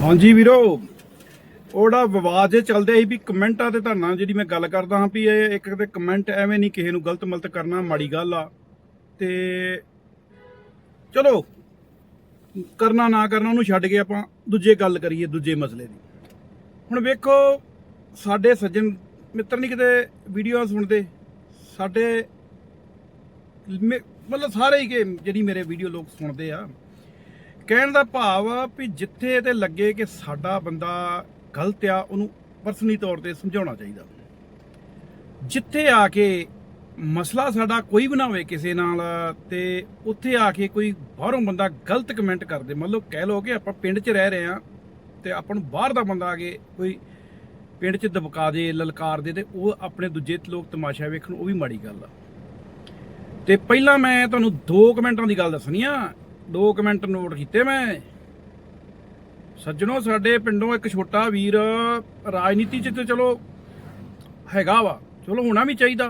ਹਾਂਜੀ ਵੀਰੋ, ਉਹਦਾ ਵਿਵਾਦ ਜੇ ਚੱਲਦੇ ਸੀ ਵੀ ਕਮੈਂਟਾਂ ਤੇ ਧਰਨਾ ਜਿਹੜੀ ਮੈਂ ਗੱਲ ਕਰਦਾ ਹਾਂ ਵੀ ਇਹ ਇੱਕ ਤੇ ਕਮੈਂਟ ਐਵੇਂ ਨਹੀਂ ਕਿਸੇ ਨੂੰ ਗਲਤ ਮਲਤ ਕਰਨਾ ਮਾੜੀ ਗੱਲ ਆ। ਤੇ ਚਲੋ, ਕਰਨਾ ਨਾ ਕਰਨਾ ਉਹਨੂੰ ਛੱਡ ਕੇ ਆਪਾਂ ਦੂਜੇ ਗੱਲ ਕਰੀਏ ਦੂਜੇ ਮਸਲੇ ਦੀ। ਹੁਣ ਵੇਖੋ, ਸਾਡੇ ਸੱਜਣ ਮਿੱਤਰ ਨਹੀਂ ਕਿਤੇ ਵੀਡੀਓ ਸੁਣਦੇ। ਸਾਡੇ ਮੇ- ਮਤਲਬ ਸਾਰੇ ਹੀ ਕਿ ਜਿਹੜੀ ਮੇਰੇ ਵੀਡੀਓ ਲੋਕ ਸੁਣਦੇ ਆ। ਕਹਿਣ ਦਾ ਭਾਵ ਆ ਵੀ ਜਿੱਥੇ ਤੇ ਲੱਗੇ ਕਿ ਸਾਡਾ ਬੰਦਾ ਗਲਤ ਆ, ਉਹਨੂੰ ਪਰਸਨਲੀ ਤੌਰ ਤੇ ਸਮਝਾਉਣਾ ਚਾਹੀਦਾ। ਜਿੱਥੇ ਆ ਕੇ ਮਸਲਾ ਸਾਡਾ ਕੋਈ ਬਣਾਵੇ ਕਿਸੇ ਨਾਲ, ਤੇ ਉੱਥੇ ਆ ਕੇ ਕੋਈ ਬਾਹਰੋਂ ਬੰਦਾ ਗਲਤ ਕਮੈਂਟ ਕਰਦੇ। ਮੰਨ ਲਓ, ਕਹਿ ਲਓ ਕਿ ਆਪਾਂ ਪਿੰਡ 'ਚ ਰਹਿ ਰਹੇ ਆ, ਤੇ ਆਪਾਂ ਨੂੰ ਬਾਹਰ ਦਾ ਬੰਦਾ ਆ ਕੇ ਕੋਈ ਪਿੰਡ 'ਚ ਦਬਕਾ ਦੇ, ਲਲਕਾਰ ਦੇ, ਤੇ ਉਹ ਆਪਣੇ ਦੂਜੇ ਲੋਕ ਤਮਾਸ਼ਾ ਵੇਖਣ, ਉਹ ਵੀ ਮਾੜੀ ਗੱਲ ਆ। ਤੇ ਪਹਿਲਾਂ ਮੈਂ ਤੁਹਾਨੂੰ ਦੋ ਕਮੈਂਟਾਂ ਦੀ ਗੱਲ ਦੱਸਣੀ ਆ। ਦੋ ਕਮੈਂਟ ਨੋਟ ਕੀਤੇ ਮੈਂ। ਸੱਜਣੋ, ਸਾਡੇ ਪਿੰਡੋਂ ਇੱਕ ਛੋਟਾ ਵੀਰ ਰਾਜਨੀਤੀ 'ਚ ਤੇ ਚਲੋ ਹੈਗਾ ਵਾ। ਚਲੋ ਹੋਣਾ ਵੀ ਚਾਹੀਦਾ।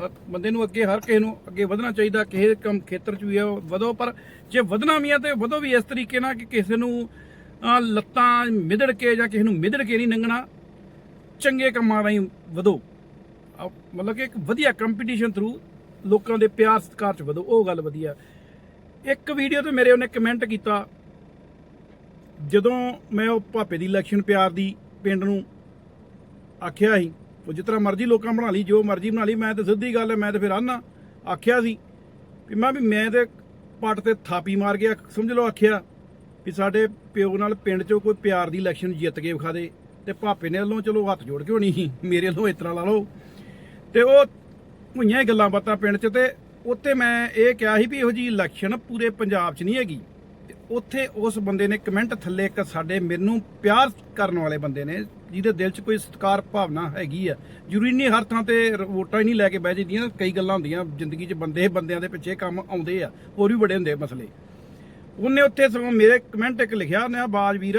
ਹਰ ਬੰਦੇ ਨੂੰ ਅੱਗੇ, ਹਰ ਕਿਸੇ ਨੂੰ ਅੱਗੇ ਵਧਣਾ ਚਾਹੀਦਾ। ਕਿਸੇ ਕੰਮ ਖੇਤਰ 'ਚ ਵੀ ਆ, ਵਧੋ। ਪਰ ਜੇ ਵਧਣਾ ਵੀ ਆ ਤੇ ਵਧੋ ਵੀ ਇਸ ਤਰੀਕੇ ਨਾਲ ਕਿ ਕਿਸੇ ਨੂੰ ਲੱਤਾਂ ਮਿਦੜ ਕੇ ਜਾਂ ਕਿਸੇ ਨੂੰ ਮਿਦੜ ਕੇ ਨਹੀਂ ਲੰਘਣਾ ਚੰਗੇ ਕੰਮਾਂ ਰਾਹੀਂ ਵਧੋ। ਮਤਲਬ ਕਿ ਇੱਕ ਵਧੀਆ ਕੰਪੀਟੀਸ਼ਨ ਥਰੂ ਲੋਕਾਂ ਦੇ ਪਿਆਰ ਸਤਿਕਾਰ 'ਚ ਵਧੋ। ਉਹ ਗੱਲ ਵਧੀਆ। ਇੱਕ ਵੀਡੀਓ ਤੇ ਮੇਰੇ ਉਹਨੇ ਕਮੈਂਟ ਕੀਤਾ। ਜਦੋਂ ਮੈਂ ਉਹ ਭਾਪੇ ਦੀ ਇਲੈਕਸ਼ਨ ਪਿਆਰ ਦੀ ਪਿੰਡ ਨੂੰ ਆਖਿਆ ਸੀ, ਉਹ ਜਿਸ ਤਰ੍ਹਾਂ ਮਰਜ਼ੀ ਲੋਕਾਂ ਬਣਾ ਲਈ, ਜੋ ਮਰਜ਼ੀ ਬਣਾ ਲਈ, ਮੈਂ ਤੇ ਸਿੱਧੀ ਗੱਲ ਹੈ ਮੈਂ ਤੇ ਫਿਰ ਆਨਾ ਆਖਿਆ ਸੀ ਵੀ ਮੈਂ ਵੀ ਮੈਂ ਤੇ ਪੱਟ ਤੇ ਥਾਪੀ ਮਾਰ ਗਿਆ ਸਮਝ ਲਓ ਆਖਿਆ ਵੀ ਸਾਡੇ ਪਿਓ ਨਾਲ ਪਿੰਡ 'ਚੋਂ ਕੋਈ ਪਿਆਰ ਦੀ ਇਲੈਕਸ਼ਨ ਜਿੱਤ ਕੇ ਵਿਖਾ ਦੇ ਤੇ ਭਾਪੇ ਨੇ ਵੱਲੋਂ ਚਲੋ ਹੱਥ ਜੋੜ ਕੇ ਹੋਣੀ ਸੀ, ਮੇਰੇ ਵੱਲੋਂ ਇਸ ਤਰ੍ਹਾਂ ਲਾ ਲਓ। ਤੇ ਉਹ ਭੁਈਆਂ ਹੀ ਗੱਲਾਂ ਬਾਤਾਂ ਪਿੰਡ 'ਚ ਤੇ ਉੱਥੇ ਮੈਂ ਇਹ ਕਿਹਾ ਸੀ ਵੀ ਇਹੋ ਜੀ ਇਲੈਕਸ਼ਨ ਪੂਰੇ ਪੰਜਾਬ 'ਚ ਨਹੀਂ ਹੈਗੀ। ਤੇ ਉੱਥੇ ਉਸ ਬੰਦੇ ਨੇ ਕਮੈਂਟ ਥੱਲੇ ਇੱਕ ਸਾਡੇ ਮੈਨੂੰ ਪਿਆਰ ਕਰਨ ਵਾਲੇ ਬੰਦੇ ਨੇ, ਜਿਹਦੇ ਦਿਲ 'ਚ ਕੋਈ ਸਤਿਕਾਰ ਭਾਵਨਾ ਹੈਗੀ ਆ। ਜ਼ਰੂਰੀ ਨਹੀਂ ਹਰ ਥਾਂ ਤੇ ਵੋਟਾਂ ਹੀ ਨਹੀਂ ਲੈ ਕੇ ਬਹਿ ਜਾਂਦੀਆਂ ਕਈ ਗੱਲਾਂ ਹੁੰਦੀਆਂ, ਜ਼ਿੰਦਗੀ 'ਚ ਬੰਦੇ, ਬੰਦਿਆਂ ਦੇ ਪਿੱਛੇ ਕੰਮ ਆਉਂਦੇ ਆ, ਹੋਰ ਵੀ ਬੜੇ ਹੁੰਦੇ ਮਸਲੇ। ਉਹਨੇ ਉੱਥੇ ਸਗੋਂ ਮੇਰੇ ਕਮੈਂਟ ਇੱਕ ਲਿਖਿਆ, ਉਹਨੇ ਆ ਬਾਜ ਵੀਰ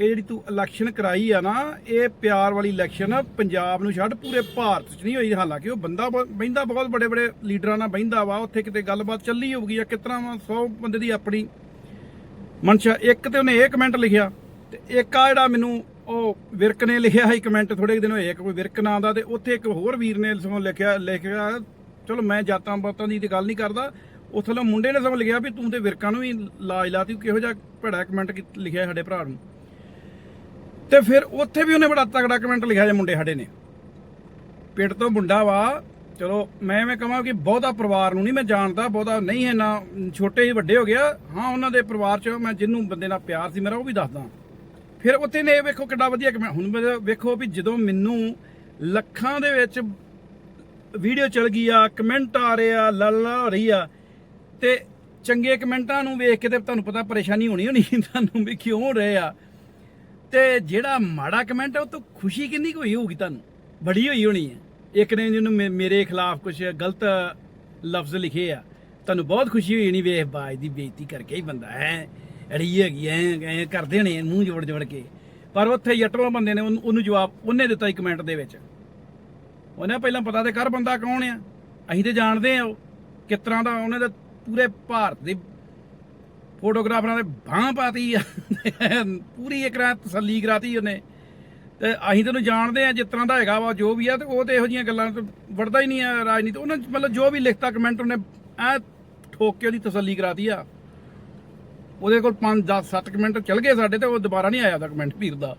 ਇਹ ਜਿਹੜੀ ਤੂੰ ਇਲੈਕਸ਼ਨ ਕਰਾਈ ਆ ਨਾ, ਇਹ ਪਿਆਰ ਵਾਲੀ ਇਲੈਕਸ਼ਨ ਪੰਜਾਬ ਨੂੰ ਛੱਡ ਪੂਰੇ ਭਾਰਤ 'ਚ ਨਹੀਂ ਹੋਈ। ਹਾਲਾਂਕਿ ਉਹ ਬੰਦਾ ਬ- ਬਹਿੰਦਾ ਬਹੁਤ, ਬੜੇ ਬੜੇ ਲੀਡਰਾਂ ਨਾਲ ਬਹਿੰਦਾ ਵਾ। ਉੱਥੇ ਕਿਤੇ ਗੱਲਬਾਤ ਚੱਲੀ ਹੋਊਗੀ ਜਾਂ ਕਿਤਨਾ ਵਾ 100 ਬੰਦੇ ਦੀ ਆਪਣੀ ਮਨਸ਼ਾ। ਇੱਕ ਤੇ ਉਹਨੇ ਇਹ ਕਮੈਂਟ ਲਿਖਿਆ ਤੇ ਇੱਕ ਆ ਜਿਹੜਾ ਮੈਨੂੰ ਉਹ ਵਿਰਕ ਨੇ ਲਿਖਿਆ ਸੀ ਕਮੈਂਟ ਥੋੜੇ ਦਿਨ ਹੋਏ। ਇੱਕ ਕੋਈ ਵਿਰਕ ਨਾਂ ਦਾ ਤੇ ਉੱਥੇ ਇੱਕ ਹੋਰ ਵੀਰ ਨੇ ਸਗੋਂ ਲਿਖਿਆ ਲਿਖਿਆ, ਚਲੋ ਮੈਂ ਜਾਤਾਂ ਬਾਤਾਂ ਦੀ ਤੇ ਗੱਲ ਨਹੀਂ ਕਰਦਾ। ਉੱਥੇ ਲੋ ਮੁੰਡੇ ਨੇ ਸਗੋਂ ਲਿਖਿਆ ਵੀ ਤੂੰ ਤੇ ਵਿਰਕਾਂ ਨੂੰ ਵੀ ਲਾਜ ਲਾਤੀ ਕਿਹੋ ਜਿਹਾ ਭੜਾ ਕਮੈਂਟ ਲਿਖਿਆ ਸਾਡੇ ਭਰਾ ਨੂੰ। ਤੇ ਫਿਰ ਉੱਥੇ ਵੀ ਉਹਨੇ ਬੜਾ ਤਗੜਾ ਕਮੈਂਟ ਲਿਖਿਆ ਜੇ ਮੁੰਡੇ ਸਾਡੇ ਨੇ। ਪਿੰਡ ਤੋਂ ਮੁੰਡਾ ਵਾ, ਚਲੋ ਮੈਂ ਐਵੇਂ ਕਹਾਂ ਕਿ ਬਹੁਤਾ ਪਰਿਵਾਰ ਨੂੰ ਨਹੀਂ ਮੈਂ ਜਾਣਦਾ, ਬਹੁਤਾ ਨਹੀਂ ਹੈ ਨਾ, ਛੋਟੇ ਹੀ ਵੱਡੇ ਹੋ ਗਿਆ। ਹਾਂ, ਉਹਨਾਂ ਦੇ ਪਰਿਵਾਰ ਚ ਮੈਂ ਜਿੰਨੂੰ ਬੰਦੇ ਨਾਲ ਪਿਆਰ ਸੀ ਮੇਰਾ, ਉਹ ਵੀ ਦੱਸਦਾ। ਫਿਰ ਉੱਥੇ ਨੇ ਇਹ ਵੇਖੋ ਕਿੱਡਾ ਵਧੀਆ ਕਮੈਂਟ ਹੁਣ ਮੇਰੇ ਵੇਖੋ ਵੀ ਜਦੋਂ ਮੈਨੂੰ ਲੱਖਾਂ ਦੇ ਵਿੱਚ ਵੀਡੀਓ ਚੱਲ ਗਈ ਆ ਕਮੈਂਟ ਆ ਰਹੇ ਆ ਲੱਲਾ ਹੋ ਰਹੀ ਆ, ਤੇ ਚੰਗੇ ਕਮੈਂਟਾਂ ਨੂੰ ਵੇਖ ਕੇ ਤੇ ਤੁਹਾਨੂੰ ਪਤਾ ਪਰੇਸ਼ਾਨੀ ਹੋਣੀ ਹੋਣੀ, ਤੁਹਾਨੂੰ ਵੀ ਕਿਉਂ ਹੋ ਰਹੇ ਆ। ਤੇ ਜਿਹੜਾ ਮਾੜਾ ਕਮੈਂਟ ਆ, ਉਹ ਤੋਂ ਖੁਸ਼ੀ ਕਿੰਨੀ ਕੁ ਹੋਈ ਹੋਊਗੀ ਤੁਹਾਨੂੰ? ਬੜੀ ਹੋਈ ਹੋਣੀ ਹੈ। ਇੱਕ ਨੇ ਜਿਹਨੂੰ ਮੇ- ਮੇਰੇ ਖਿਲਾਫ ਕੁਝ ਗਲਤ ਲਫ਼ਜ਼ ਲਿਖੇ ਆ, ਤੁਹਾਨੂੰ ਬਹੁਤ ਖੁਸ਼ੀ ਹੋਈ ਹੋਣੀ, ਵੇਖ ਬਾਜ ਦੀ ਬੇਇੱਜ਼ਤੀ ਕਰਕੇ ਹੀ ਬੰਦਾ ਹੈ। ਅੜੀ ਹੈਗੀ ਐ ਐ ਕਰਦੇ ਨੇ ਮੂੰਹ ਜੋੜ ਜੋੜ ਕੇ। ਪਰ ਉੱਥੇ ਯਟਰੋ ਬੰਦੇ ਨੇ ਉਹਨੂੰ ਉਹਨੂੰ ਜਵਾਬ, ਉਹਨੇ ਦਿੱਤਾ ਹੀ ਕਮੈਂਟ ਦੇ ਵਿੱਚ। ਉਹਨੇ ਪਹਿਲਾਂ ਪਤਾ ਤੇ ਕਰ ਬੰਦਾ ਕੌਣ ਆ। ਅਸੀਂ ਤੇ ਜਾਣਦੇ ਆ ਉਹ, ਕਿਸ ਤਰ੍ਹਾਂ ਦਾ ਉਹਨੇ ਦਾ ਪੂਰੇ ਭਾਰਤ ਦੇ ਫੋਟੋਗ੍ਰਾਫਰਾਂ ਦੇ ਬਾਹ ਪਾਤੀ ਆ। ਪੂਰੀ ਇੱਕ ਰਾਤ ਤਸੱਲੀ ਕਰਾਤੀ ਉਹਨੇ। ਤੇ ਅਸੀਂ ਤੈਨੂੰ ਜਾਣਦੇ ਆ ਜਿਸ ਤਰ੍ਹਾਂ ਦਾ ਹੈਗਾ ਵਾ, ਜੋ ਵੀ ਆ, ਤੇ ਉਹ ਤੇ ਇਹੋ ਜੀਆਂ ਗੱਲਾਂ ਤੋਂ ਵੜਦਾ ਹੀ ਨਹੀਂ ਆ ਰਾਜਨੀਤੀ। ਉਹਨਾਂ ਮਤਲਬ ਜੋ ਵੀ ਲਿਖਤਾ ਕਮੈਂਟ ਉਹਨੇ ਐ ਠੋਕ ਕੇ ਉਹਦੀ ਤਸੱਲੀ ਕਰਾਤੀ ਆ। ਉਹਦੇ ਕੋਲ 5 10 7 ਕਮੈਂਟ ਚੱਲ ਗਏ ਸਾਡੇ ਤੇ, ਉਹ ਦੁਬਾਰਾ ਨਹੀਂ ਆਇਆ ਦਾ ਕਮੈਂਟ ਵੀਰ ਦਾ।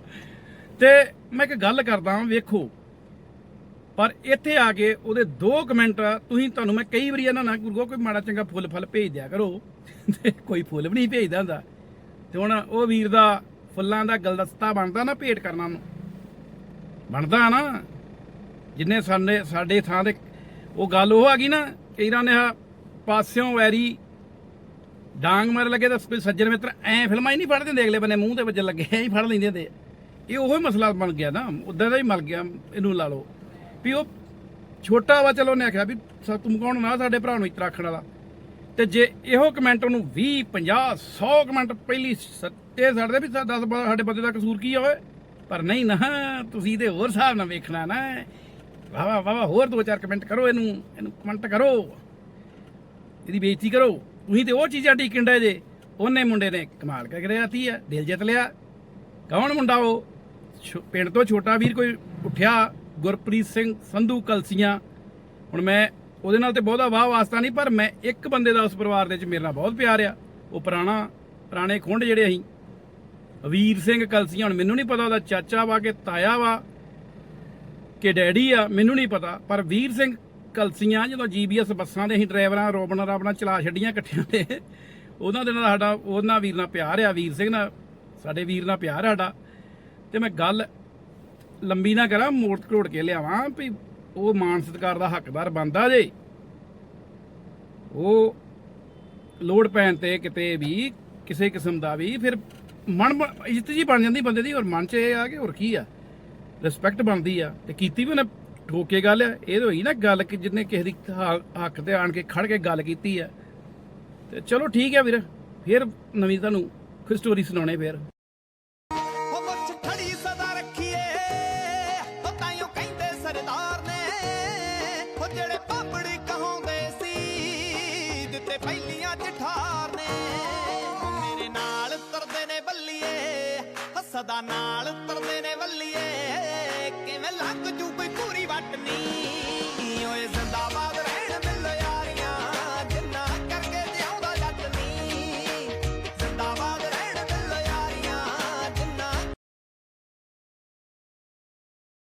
ਤੇ ਮੈਂ ਇੱਕ ਗੱਲ ਕਰਦਾ ਵੇਖੋ। ਪਰ ਇੱਥੇ ਆ ਕੇ ਉਹਦੇ ਦੋ ਕਮੈਂਟ ਤੁਸੀਂ ਤੁਹਾਨੂੰ ਮੈਂ ਕਈ ਵਾਰੀ ਇਹਨਾਂ ਨਾਲ ਗੁਰਗੋ ਕੋਈ ਮਾੜਾ ਚੰਗਾ ਫੁੱਲ ਫਲ ਭੇਜ ਦਿਆ ਕਰੋ। ਤੇ ਕੋਈ ਫੁੱਲ ਵੀ ਨਹੀਂ ਭੇਜਦਾ ਹੁੰਦਾ। ਤੇ ਹੁਣ ਉਹ ਵੀਰ ਦਾ ਫੁੱਲਾਂ ਦਾ ਗਲਦਸਤਾ ਬਣਦਾ ਨਾ ਭੇਟ ਕਰਨਾ ਨੂੰ ਬਣਦਾ ਨਾ। ਜਿੰਨੇ ਸਾਡੇ ਸਾਡੇ ਥਾਂ ਤੇ ਉਹ ਗੱਲ ਉਹ ਆ ਗਈ ਨਾ ਕਈਰਾਂ ਨੇ ਪਾਸਿਓਂ ਵੈਰੀ ਡਾਂਗ ਮਾਰ ਲੱਗੇ ਤਾਂ ਕੋਈ ਸੱਜਣ ਮਿੱਤਰ ਐ ਫਿਲਮਾਂ ਹੀ ਨਹੀਂ ਫੜ ਦਿੰਦੇ ਅਗਲੇ ਬੰਨੇ ਮੂੰਹ ਤੇ ਵੱਜਣ ਲੱਗੇ, ਐ ਹੀ ਫੜ ਲੈਂਦੇ ਹੁੰਦੇ। ਇਹ ਉਹੋ ਮਸਲਾ ਬਣ ਗਿਆ ਨਾ ਉਦਾਂ ਦਾ ਹੀ ਮਲ ਗਿਆ, ਇਹਨੂੰ ਲਾ ਲਓ। ਵੀ ਉਹ ਛੋਟਾ ਵਾ, ਚਲੋ ਉਹਨੇ ਆਖਿਆ ਵੀ ਸਾ ਤੂੰ ਕੌਣ ਨਾ, ਸਾਡੇ ਭਰਾ ਨੂੰ ਇਤਰਾ ਰੱਖਣ ਵਾਲਾ। ਤੇ ਜੇ ਇਹੋ ਕਮੈਂਟ ਉਹਨੂੰ 20 50 100 ਕਮੈਂਟ ਪਹਿਲੀ ਸੱਤੇ ਸਾਡੇ ਵੀ 10 ਸਾਡੇ ਬੰਦੇ ਦਾ ਕਸੂਰ ਕੀ ਆ ਓਏ? ਪਰ ਨਹੀਂ ਨਾ, ਤੁਸੀਂ ਤੇ ਹੋਰ ਹਿਸਾਬ ਨਾਲ ਵੇਖਣਾ ਨਾ। ਵਾਵਾ ਵਾਵਾ ਹੋਰ ਦੋ ਚਾਰ ਕਮੈਂਟ ਕਰੋ ਇਹਨੂੰ ਇਹਨੂੰ ਕਮੈਂਟ ਕਰੋ। ਇਹਦੀ ਬੇਇੱਜ਼ਤੀ ਕਰੋ। ਤੁਸੀਂ ਤੇ ਉਹ ਚੀਜ਼ਾਂ ਟੀਕਣ ਡੇ ਜੇ। ਉਹਨੇ ਮੁੰਡੇ ਨੇ ਕਮਾਲ ਕਰਕੇ ਰਿਆਤੀ ਆ, ਦਿਲ ਜਿੱਤ ਲਿਆ। ਕੌਣ ਮੁੰਡਾ ਉਹ? ਛੋ- ਪਿੰਡ ਤੋਂ ਛੋਟਾ ਵੀਰ ਕੋਈ ਉੱਠਿਆ ਗੁਰਪ੍ਰੀਤ ਸਿੰਘ ਸੰਧੂ ਕਲਸੀਆਂ। ਹੁਣ ਮੈਂ ਉਹਦੇ ਨਾਲ ਤੇ ਬਹੁਤਾ ਵਾਹ ਵਾਸਤਾ ਨਹੀਂ, ਪਰ ਮੈਂ ਇੱਕ ਬੰਦੇ ਦਾ ਉਸ ਪਰਿਵਾਰ ਦੇ ਵਿੱਚ ਮੇਰੇ ਨਾਲ ਬਹੁਤ ਪਿਆਰ ਆ। ਉਹ ਪੁਰਾਣਾ, ਪੁਰਾਣੇ ਖੁੰਡ ਜਿਹੜੇ ਅਸੀਂ ਵੀਰ ਸਿੰਘ ਕਲਸੀਆਂ, ਹੁਣ ਮੈਨੂੰ ਨਹੀਂ ਪਤਾ ਉਹਦਾ ਚਾਚਾ ਵਾ ਕਿ ਤਾਇਆ ਵਾ ਕਿ ਡੈਡੀ ਆ, ਮੈਨੂੰ ਨਹੀਂ ਪਤਾ। ਪਰ ਵੀਰ ਸਿੰਘ ਕਲਸੀਆਂ ਜਦੋਂ ਜੀਬੀਐਸ ਬੱਸਾਂ ਦੇ ਅਸੀਂ ਡਰਾਈਵਰਾਂ ਰੋਬਣਾ ਰਾਬਣਾ ਚਲਾ ਛੱਡੀਆਂ ਇਕੱਠਿਆਂ ਤੇ, ਉਹਨਾਂ ਦੇ ਨਾਲ ਸਾਡਾ, ਉਹਨਾਂ ਵੀਰ ਨਾਲ ਪਿਆਰ ਆ, ਵੀਰ ਸਿੰਘ ਨਾਲ, ਸਾਡੇ ਵੀਰ ਨਾਲ ਪਿਆਰ ਸਾਡਾ। ਤੇ ਮੈਂ ਗੱਲ ਲੰਬੀ ਨਾ ਕਰਾਂ, ਮੋੜ ਘੋੜ ਕੇ ਲਿਆਵਾਂ ਵੀ ਉਹ ਮਾਨ ਸਤਿਕਾਰ ਦਾ ਹੱਕਦਾਰ ਬੰਦਾ ਜੇ। ਉਹ ਲੋੜ ਪੈਣ ਤੇ ਕਿਤੇ ਵੀ, ਕਿਸੇ ਕਿਸਮ ਦਾ ਵੀ, ਫਿਰ ਮਨ ਇੱਜ਼ਤ ਜੀ ਬਣ ਜਾਂਦੀ ਬੰਦੇ ਦੀ, ਔਰ ਮਨ 'ਚ ਇਹ ਆ ਕਿ ਹੋਰ ਕੀ ਆ? ਰਿਸਪੈਕਟ ਬਣਦੀ ਆ। ਤੇ ਕੀਤੀ ਵੀ ਉਹਨੇ ਠੋਕ ਕੇ ਗੱਲ ਆ। ਇਹ ਤਾਂ ਹੋਈ ਨਾ ਗੱਲ ਕਿ ਜਿੰਨੇ ਕਿਸੇ ਦੀ ਹੱਕ ਤੇ ਆਣ ਕੇ ਖੜ ਕੇ ਗੱਲ ਕੀਤੀ ਆ। ਤੇ ਚਲੋ ਠੀਕ ਆ ਵੀਰ, ਫਿਰ ਨਵੀਂ ਤੁਹਾਨੂੰ ਕੋਈ ਸਟੋਰੀ ਸੁਣਾਉਣੇ ਫਿਰ। ਬੱਲੀਏ ਉਹ